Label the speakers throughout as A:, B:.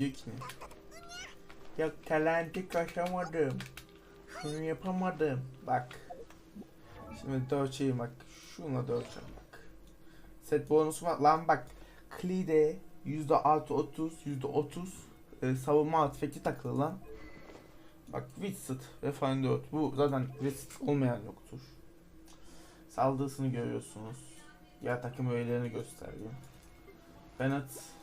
A: Büyük ne? Yok talenti kaçamadım. Şunu yapamadım. Bak. Şimdi dörtçeyim bak. Şuna dörtçeyim bak. Set bonusu var. Lan bak. Klide yüzde artı otuz, yüzde otuz e, savunma artifekti takılı lan. Bak Witsit ve Fan 4. Bu zaten Witsit olmayan yoktur. Saldırısını görüyorsunuz. Diğer takım üyelerini göstereyim. Bennett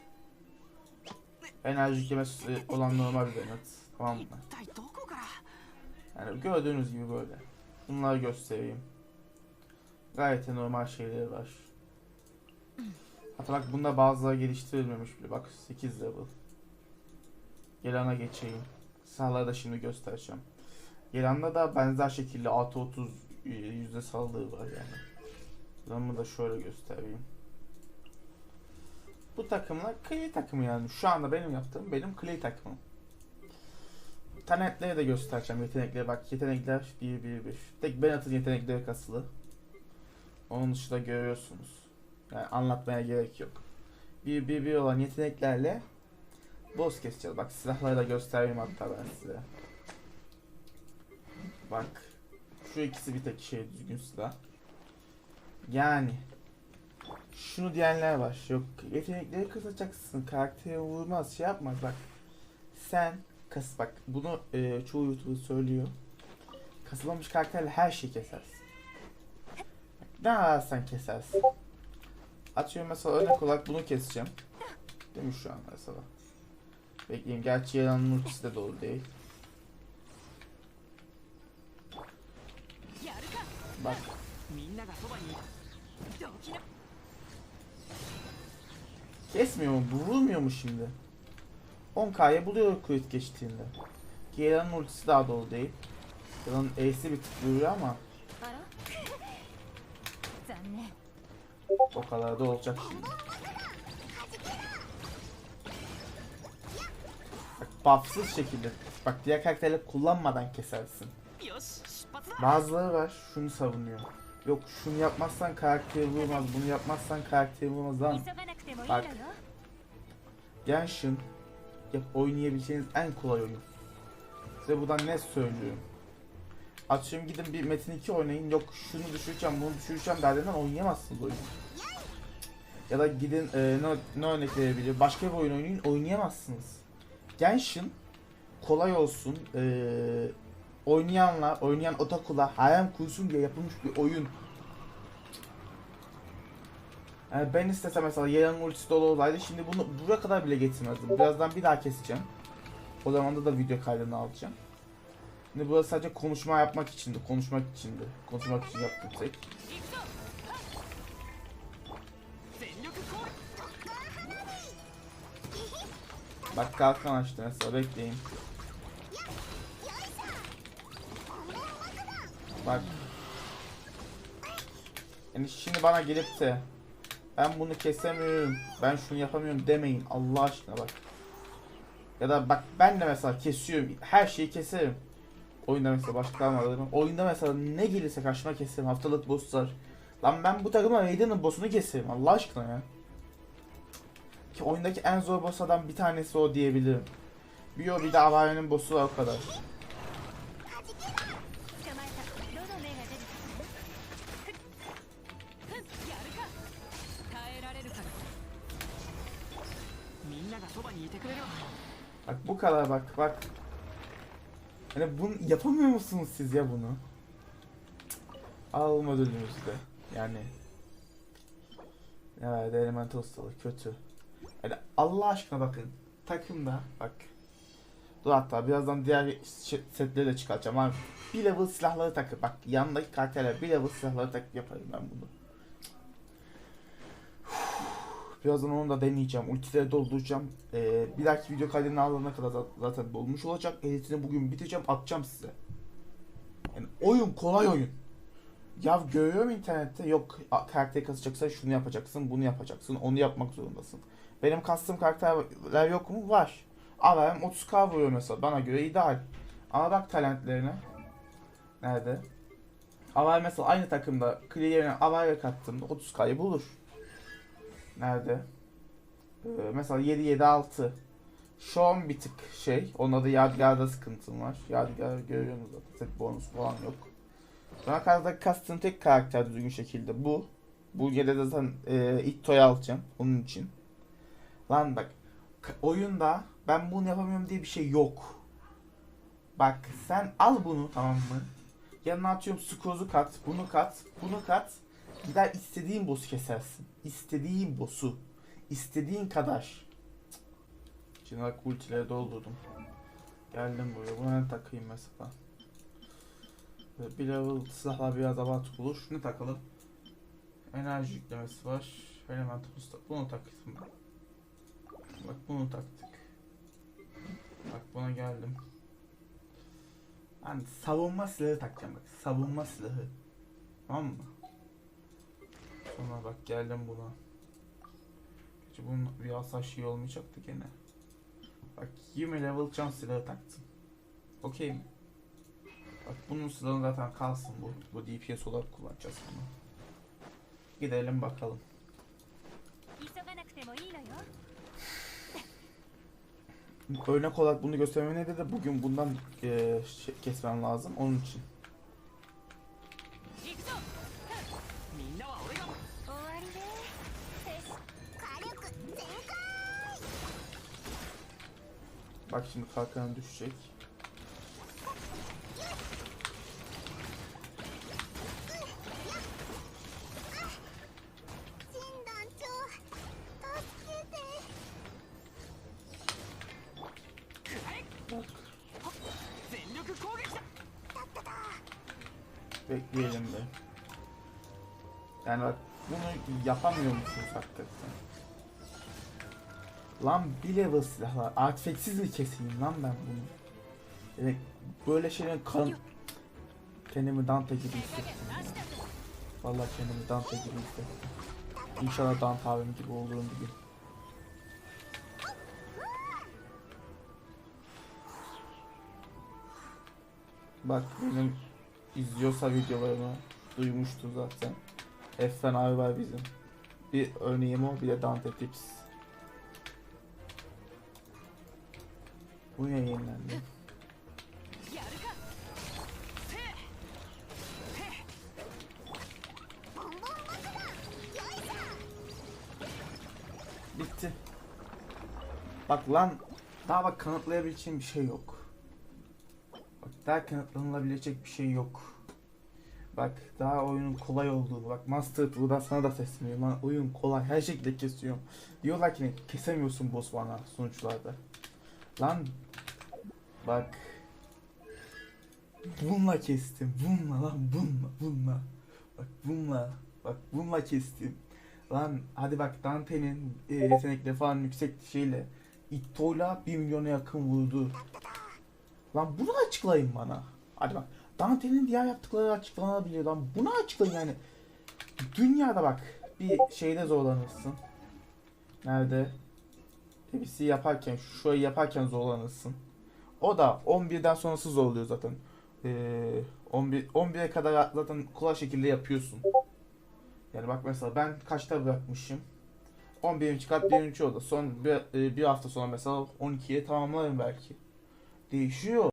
A: enerji yüklemesi olan normal bir donut. Tamam mı? Yani gördüğünüz gibi böyle. Bunları göstereyim. Gayet normal şeyleri var. Hatta bunda bazıları geliştirilmemiş bile. Bak 8 level. Yelan'a geçeyim. Silahları da şimdi göstereceğim. Yelan'da da benzer şekilde artı 30 yüzde saldırı var yani. Bunu da şöyle göstereyim. Bu takımlar Clay takımı yani. Şu anda benim yaptığım benim Clay takımım. Talentleri de göstereceğim. Yetenekleri bak. Yetenekler 1 1 1. Tek Bennett'ın yetenekleri kasılı. Onun dışında görüyorsunuz. Yani anlatmaya gerek yok. 1 1 1 olan yeteneklerle boss keseceğiz. Bak silahları da göstereyim hatta ben size. Bak. Şu ikisi bir tek şey düzgün silah. Yani şunu diyenler var. Yok yetenekleri kasacaksın. Karaktere vurmaz. Şey yapmaz bak. Sen kas bak. Bunu e, çoğu YouTuber söylüyor. Kasılmamış karakterle her şeyi kesersin. Ne ararsan kesersin. Atıyorum mesela örnek olarak bunu keseceğim. Değil mi şu an mesela? Bekleyin. Gerçi yaranın ultisi de doğru değil. Bak. Kesmiyor mu? Vurulmuyor mu şimdi? 10k'ya buluyor kuyut geçtiğinde. Geylan'ın ultisi daha dolu değil. Yılanın E'si bir tık vuruyor ama. O kadar da olacak şimdi. Bak buffsız şekilde. Bak diğer karakterleri kullanmadan kesersin. Bazıları var şunu savunuyor. Yok şunu yapmazsan karakteri vurmaz, bunu yapmazsan karakteri vurmaz lan. Bak. Genshin yap oynayabileceğiniz en kolay oyun. Size buradan ne söylüyorum? Açıyorum gidin bir Metin 2 oynayın. Yok şunu düşüreceğim, bunu düşüreceğim derdinden oynayamazsınız oyunu. Ya da gidin e, ne, ne örnek verebilirim? Başka bir oyun oynayın oynayamazsınız. Genshin kolay olsun. E, oynayanla, oynayan otakula hayal kursun diye yapılmış bir oyun. Yani ben istesem mesela yayın ultisi dolu olaydı şimdi bunu buraya kadar bile getirmezdim. Birazdan bir daha keseceğim. O zaman da da video kaydını alacağım. Şimdi burası sadece konuşma yapmak içindi. Konuşmak içindi. Konuşmak için yaptım tek. Bak kalkan açtı mesela bekleyin. Bak. Yani şimdi bana gelip de ben bunu kesemiyorum, ben şunu yapamıyorum demeyin Allah aşkına bak. Ya da bak ben de mesela kesiyorum, her şeyi keserim. Oyunda mesela başka kalmadı. Oyunda mesela ne gelirse karşıma keserim, haftalık bosslar. Lan ben bu takıma Raiden'ın boss'unu keserim Allah aşkına ya. Ki oyundaki en zor boss'lardan bir tanesi o diyebilirim. Bir o bir de Avari'nin boss'u var o kadar. Bak bu kadar bak bak. Hani bunu yapamıyor musunuz siz ya bunu? Alma ödülümüzü de. Yani. Evet elemental ustalığı kötü. Yani Allah aşkına bakın. Takımda bak. Dur hatta birazdan diğer ş- setleri de çıkartacağım abi. Bir level silahları takıp bak yanındaki karakterler bir level silahları takıp yaparım ben bunu. Birazdan onu da deneyeceğim. Ultileri dolduracağım. Ee, bir dahaki video kaydını alana kadar za- zaten dolmuş olacak. Editini bugün biteceğim. Atacağım size. Yani oyun kolay oyun. Ya görüyorum internette yok a- karakter kasacaksan şunu yapacaksın, bunu yapacaksın, onu yapmak zorundasın. Benim kastığım karakterler yok mu? Var. Ben 30k vuruyor mesela. Bana göre ideal. Ama bak talentlerine. Nerede? Aval mesela aynı takımda Clear'ine Aval'e kattığımda 30k'yı bulur. Nerede? Ee, mesela 7 7 6. Şu an bir tık şey. Onda da Yadigar'da sıkıntım var. Yadigar görüyorsunuz zaten. Set bonus falan yok. Bana kadar kastım tek karakter düzgün şekilde bu. Bu yere de zaten e, Itto'yu alacağım. Onun için. Lan bak. Oyunda ben bunu yapamıyorum diye bir şey yok. Bak sen al bunu tamam mı? Yanına atıyorum skrozu kat, bunu kat, bunu kat. Gider istediğin boss'u kesersin. İstediğin boss'u. İstediğin kadar. Bak ultileri doldurdum. Geldim buraya. Buna ne takayım mesela? Bir level silahlar biraz abartı olur. Şunu takalım. Enerji yüklemesi var. Element usta. Bunu taktım. Bak bunu taktık. Bak buna geldim. Yani savunma silahı takacağım bak. Savunma silahı. Tamam mı? buna bak geldim buna. Gerçi bunun bir asla şey olmayacaktı gene. Bak 20 level can silahı taktım. Okey mi? Bak bunun silahı zaten kalsın bu. Bu DPS olarak kullanacağız bunu. Gidelim bakalım. Örnek olarak bunu göstermeme ne dedi? Bugün bundan e, şey, kesmem lazım. Onun için. Bak şimdi kalkan düşecek. Bekleyelim de. Yani bak bunu yapamıyor musunuz hakikaten? Lan bir level silahlar. Artifeksiz mi keseyim lan ben bunu? Evet böyle şeyler kan... Kendimi Dante gibi hissettim. Vallahi kendimi Dante gibi hissettim. İnşallah Dante abim gibi olurum bir gün. Bak benim izliyorsa videolarımı duymuştu zaten. Efsane abi var bizim. Bir örneğim o bir de Dante Tips. Bu yayınlandı. Bitti. Bak lan daha bak kanıtlayabileceğim bir şey yok. Bak daha kanıtlanılabilecek bir şey yok. Bak daha oyunun kolay olduğunu bak Master buradan sana da sesleniyorum lan oyun kolay her şekilde kesiyorum. Diyorlar ki kesemiyorsun boss bana sonuçlarda. Lan bak bununla kestim bununla lan bununla bununla bak bununla bak bununla kestim. Lan hadi bak Dante'nin e, yetenekleri falan yüksek şeyle Itto'yla 1 milyona yakın vurdu. Lan bunu açıklayın bana. Hadi bak Dante'nin diğer yaptıkları açıklanabiliyor lan. Bunu açıklayın yani. Dünyada bak bir şeyde zorlanırsın. Nerede? Hepsi yaparken, şurayı yaparken zorlanırsın. O da 11'den sonrası zorluyor zaten. Ee, 11 11'e kadar zaten kolay şekilde yapıyorsun. Yani bak mesela ben kaçta bırakmışım? 11. kat 1. oldu. Son bir, e, bir hafta sonra mesela 12'ye tamamlarım belki. Değişiyor.